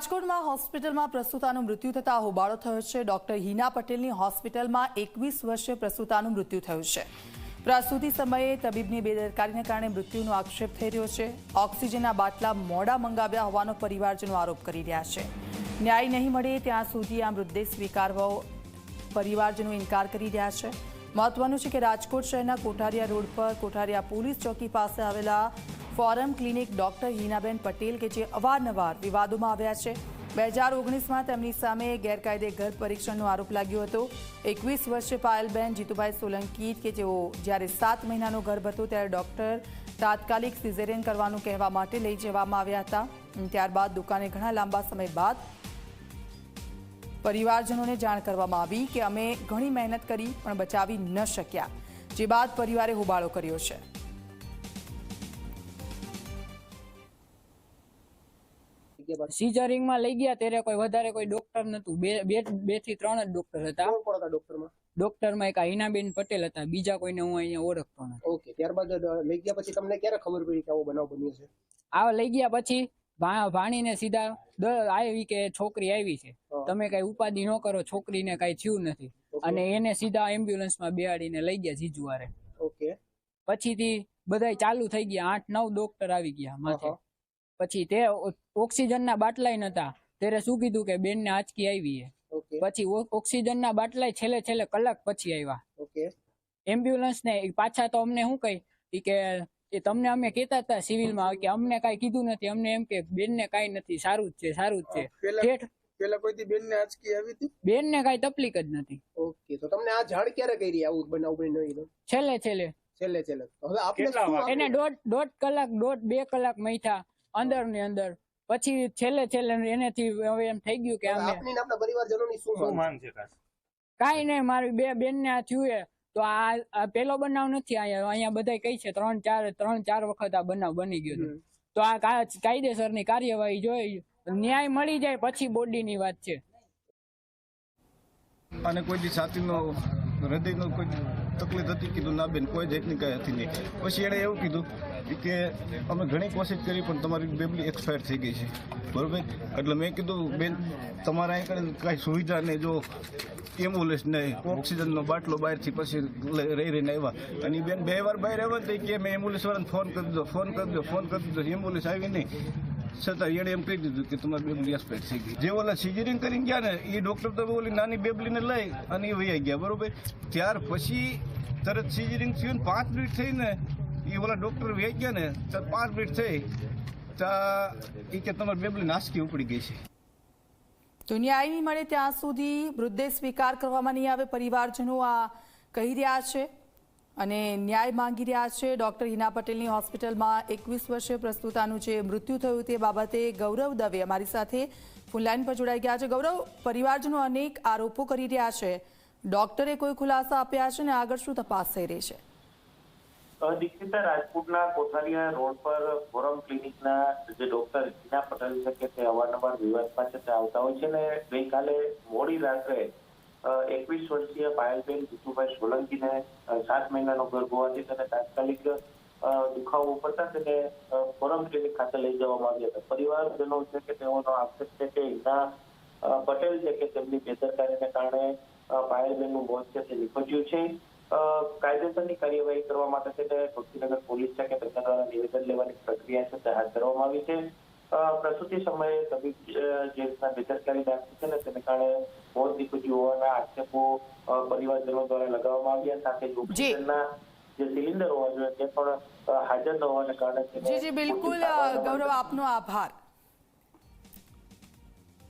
રાજકોટમાં હોસ્પિટલમાં પ્રસૂતાનું મૃત્યુ થતા હોબાળો થયો છે. ડોક્ટર હિના પટેલની હોસ્પિટલમાં એકવીસ વર્ષે પ્રસૂતાનું મૃત્યુ થયું છે. પ્રસૂતિ સમયે તબીબની બેદરકારીને કારણે મૃત્યુનો આક્ષેપ થઈ રહ્યો છે. ઓક્સિજનના બાટલા મોડા મંગાવ્યા હોવાનો પરિવારજનો આરોપ કરી રહ્યા છે. ન્યાય નહીં મળે ત્યાં સુધી આ મૃતદેહ સ્વીકારવો પરિવારજનો ઇનકાર કરી રહ્યા છે. મહત્વનું છે કે રાજકોટ શહેરના કોઠારિયા રોડ પર કોઠારિયા પોલીસ ચોકી પાસે આવેલા forum clinic doctor Hinaben Patel કે જે અવારનવાર વિવાદોમાં આવ્યા છે. બે હજાર ઓગણીસમાં તેમની સામે ગેરકાયદે ઘર પરીક્ષણનો આરોપ લાગ્યો હતો. એકવીસ વર્ષે પાયલબેન જીતુભાઈ સોલંકી કે જેઓ જ્યારે સાત મહિનાનો ગર્ભ હતો ત્યારે ડોક્ટર તાત્કાલિક સિઝેરિયન કરવાનું કહેવા માટે લઈ જવામાં આવ્યા હતા. ત્યારબાદ દુકાને ઘણા લાંબા સમય બાદ પરિવારજનોને જાણ કરવામાં આવી કે અમે ઘણી મહેનત કરી પણ બચાવી ન શક્યા. જે બાદ પરિવારે હોબાળો કર્યો છે. સીઝરિંગમાં લઈ ગયા ત્યારે કોઈ વધારે કોઈ ડોક્ટર નતું બે બેથી ત્રણ જ ડોક્ટર હતા. ડોક્ટરમાં ડોક્ટરમાં એક હિનાબેન પટેલ હતા. બીજા કોઈને હું અહીંયા ઓળખતો નથી. ઓકે ત્યારબાદ લઈ ગયા પછી તમને ક્યારે ખબર પડી કે આવો બનાવ બન્યો છે? આ લઈ ગયા પછી ભાણીને સીધા આવી કે છોકરી આવી છે. તમે કઈ ઉપાધિ ન કરો છોકરીને કઈ થયું નથી. અને એને સીધા એમ્બ્યુલન્સમાં બેહાડીને લઈ ગયા જીજુવારે. ઓકે. પછીથી બધાય ચાલુ થઈ ગયા. આઠ નવ ડોક્ટર આવી ગયા માથે. પછી તે ઓક્સિજનના બાટલાય નતા. ત્યારે શું કીધું કે બેન ને આંચકી આવી પછી ઓક્સિજનના બાટલાય છેલ્લે છેલ્લે કલાક પછી આવ્યા એમ્બ્યુલન્સ ને પાછા તો અમને શું કહી કે એ તમને અમે કેતા હતા સિવિલમાં કે અમને કઈ કીધું નથી. અમને એમ કે બેન ને કાંઈ નથી. સારું જ છે સારું જ છે. પેલા કોઈથી બેન ને આંચકી આવી હતી? બેન ને કાંઈ તકલીફ જ નથી. ઓકે તો તમને આ જાણ ક્યારે કરી આવું બનાવ બન્યો છેલ્લે છેલ્લે. છેલ્લે છેલ્લે. હવે આપણે- એને દોઢ દોઢ કલાક દોઢ બે કલાક મૈથા અંદર ને અંદર. પછી છેલ્લે છેલ્લે એનેથી હવે એમ થઈ ગયું કે આપની આપણા પરિવારજનોની શું માંગ છે? કાઈ નહીં મારી બે બેન ને આ થયું તો આ પેલો બનાવ નથી અહીંયા અહીંયા બધા કઈ છે ત્રણ ચાર ત્રણ ચાર વખત આ બનાવ બની ગયો તો આ કાયદેસર કાયદેસરની કાર્યવાહી જોઈ ન્યાય મળી જાય પછી બોડીની વાત છે. અને કોઈ દી છાતીનો હૃદયનો કોઈ તકલીફ હતી, કીધું, ના બેન, કોઈ જાતની કાંઈ હતી નહીં. પછી એણે એવું કીધું કે, અમે ઘણી કોશિશ કરી, પણ તમારી બેબલી એક્સપાયર થઈ ગઈ છે. બરોબર? એટલે મેં કીધું, બેન, તમારા અહીં કાંઈ સુવિધા નહીં જો એમ્બ્યુલન્સ નહીં ઓક્સિજનનો બાટલો બહારથી પછી રહી, રહીને આવ્યા. અને બેન બે વાર બહાર આવ્યા તો કે મેં એમ્બ્યુલન્સ વાળાને ફોન કરી દીધો ફોન કરી દીધો ફોન કરી દીધો એમ્બ્યુલન્સ આવી નહીં. છતાં એણે એમ કહી દીધું કે તમારી બેબલી એક્સપાયર થઈ ગઈ. જે ઓલા સિઝરિંગ કરીને ગયા ને એ ડૉક્ટર તો ઓલી નાની બેબલીને લઈ અને એ વૈયા ગયા, બરોબર? ત્યાર પછી તરત સિઝરિંગ થયું ને પાંચ મિનિટ થઈને એ ઓલા ડૉક્ટર વૈયા ગયા ને તો પાંચ મિનિટ થઈ ત્યાં એ કે તમારી બેબલી નાસકી ઉપડી ગઈ છે. તો ન્યાય નહીં મળે ત્યાં સુધી મૃતદેહ સ્વીકાર કરવામાં નહીં આવે, પરિવારજનો આ કહી રહ્યા છે. અને ન્યાય માંગી રહ્યા છે. ડોક્ટર હિના પટેલની હોસ્પિટલમાં એકવીસ વર્ષે પ્રસ્તુતાનું જે મૃત્યુ થયું તે બાબતે ગૌરવ દવે અમારી સાથે ફોનલાઈન પર જોડાઈ ગયા છે. ગૌરવ, પરિવારજનો અનેક આરોપો કરી રહ્યા છે. ડોક્ટરે કોઈ ખુલાસા આપ્યા છે ને આગળ શું તપાસ થઈ રહી છે? દીક્ષિતા રાજકોટના કોઠારીયા રોડ પર ફોરમ ક્લિનિકના જે ડોક્ટર હિના પટેલ છે કે તે અવારનવાર વિવાદમાં છે, તે આવતા હોય છે ને ગઈકાલે મોડી રાત્રે એકવીસ વર્ષીય પાયલબેન જીતુભાઈ સોલંકીને સાત મહિનાનો ગર્ભ હોવાથી તેને તાત્કાલિક દુખાવો પડતા તેને ફોરમ ક્લિનિક ખાતે લઈ જવામાં આવ્યા હતા. પરિવારજનો છે કે તેઓનો આક્ષેપ છે કે હિના પટેલ છે કે તેમની બેદરકારીને કારણે પાયલબેનનું મોત છે તે નિપજ્યું છે. કાયદેસરની કાર્યવાહી કરવા માટે છે તે ભક્તિનગર પોલીસ છે કે તેમના દ્વારા નિવેદન લેવાની પ્રક્રિયા છે તે હાથ ધરવામાં આવી છે. પ્રસૂતિ સમયે તબીબ જે રીતના બેદરકારી દાખવી છે ને તેને કારણે મોત નીપજ્યું હોવાના આક્ષેપો પરિવારજનો દ્વારા લગાવવામાં આવ્યા. સાથે જ ઓક્સિજનના જે સિલિન્ડર હોવા જોઈએ તે પણ હાજર ન હોવાને કારણે જી જી બિલકુલ ગૌરવ આપનો આભાર.